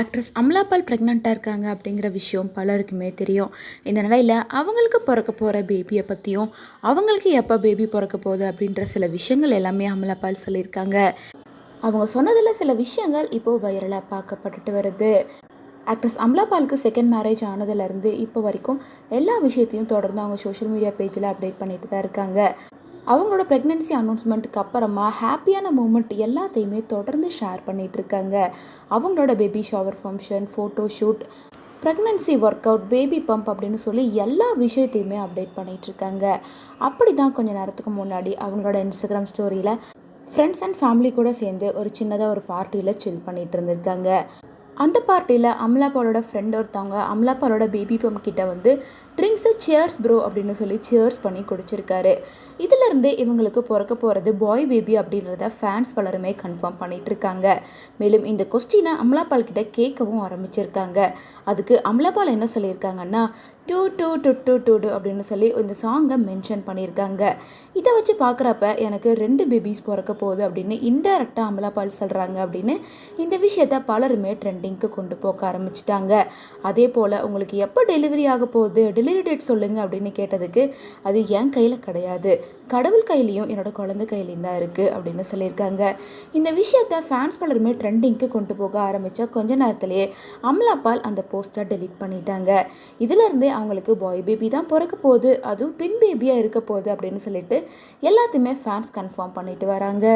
Actress Amala Paul ப்ரெக்னெண்ட்டாக இருக்காங்க அப்படிங்கிற விஷயம் பலருக்குமே தெரியும். இந்த நிலையில் அவங்களுக்கு பிறக்க போகிற பேபியை பற்றியும் அவங்களுக்கு எப்போ பேபி பிறக்க போகுது அப்படின்ற சில விஷயங்கள் எல்லாமே அமலாபால் சொல்லியிருக்காங்க. அவங்க சொன்னதில் சில விஷயங்கள் இப்போது வைரலாக பார்க்கப்பட்டுட்டு வருது. ஆக்ட்ரஸ் அம்லாபாலுக்கு செகண்ட் மேரேஜ் ஆனதுலேருந்து இப்போ வரைக்கும் எல்லா விஷயத்தையும் தொடர்ந்து அவங்க சோஷியல் மீடியா பேஜில் அப்டேட் பண்ணிட்டு தான் இருக்காங்க. அவங்களோட ப்ரெக்னென்சி அனௌன்ஸ்மெண்ட்டுக்கு அப்புறமா ஹாப்பியான மூமெண்ட் எல்லாத்தையுமே தொடர்ந்து ஷேர் பண்ணிகிட்ருக்காங்க அவங்களோட baby shower function photo shoot pregnancy work out baby bump அப்படின்னு சொல்லி எல்லா விஷயத்தையுமே அப்டேட் பண்ணிகிட்ருக்காங்க அப்படி தான் கொஞ்ச நேரத்துக்கு முன்னாடி அவங்களோட இன்ஸ்டாகிராம் ஸ்டோரியில் ஃப்ரெண்ட்ஸ் அண்ட் ஃபேமிலி கூட சேர்ந்து ஒரு சின்னதாக ஒரு பார்ட்டியில் சில் பண்ணிகிட்டு இருந்திருக்காங்க. அந்த பார்ட்டியில் அமலாபாலோட ஃப்ரெண்ட் ஒருத்தவங்க அமலாபாலோட பேபி பம் கிட்ட வந்து ட்ரிங்க்ஸு சேர்ஸ் ப்ரோ அப்படின்னு சொல்லி சேர்ஸ் பண்ணி குடிச்சிருக்காரு. இதிலிருந்து இவங்களுக்கு பிறக்க போகிறது பாய் பேபி அப்படின்றத ஃபேன்ஸ் பலருமே கன்ஃபார்ம் பண்ணிகிட்டு இருக்காங்க மேலும் இந்த கொஸ்டினை அமலாபால் கிட்ட கேட்கவும் ஆரம்பிச்சிருக்காங்க. அதுக்கு அமலாபால் என்ன சொல்லியிருக்காங்கன்னா டூ டூ டு டூ டூ டூ அப்படின்னு சொல்லி இந்த சாங்கை மென்ஷன் பண்ணியிருக்காங்க. இதை வச்சு பார்க்குறப்ப எனக்கு ரெண்டு பேபிஸ் பிறக்க போகுது அப்படின்னு இன்டெரக்டாக அமலாபால் சொல்கிறாங்க அப்படின்னு இந்த விஷயத்த பலருமே ட்ரெண்ட் ட்ரெண்டிங்க்கு கொண்டு போக ஆரம்பிச்சிட்டாங்க. அதே போல் உங்களுக்கு எப்போ டெலிவரி ஆக போகுது டெலிவரி டேட் சொல்லுங்கள் அப்படின்னு கேட்டதுக்கு அது என் கையில் கிடையாது. கடவுள் கையிலையும் என்னோட குழந்தை கையிலையும் தான் இருக்குது அப்படின்னு சொல்லியிருக்காங்க. இந்த விஷயத்த ஃபேன்ஸ் பலருமே ட்ரெண்டிங்க்கு கொண்டு போக ஆரம்பித்தா கொஞ்ச நேரத்திலேயே அமலாபால் அந்த போஸ்டர் டெலீட் பண்ணிட்டாங்க. இதிலிருந்தே அவங்களுக்கு பாய் பேபி தான் பிறக்க போகுது அதுவும் பின் பேபியாக இருக்க போகுது அப்படின்னு சொல்லிட்டு எல்லாத்தையுமே ஃபேன்ஸ் கன்ஃபார்ம் பண்ணிட்டு வராங்க.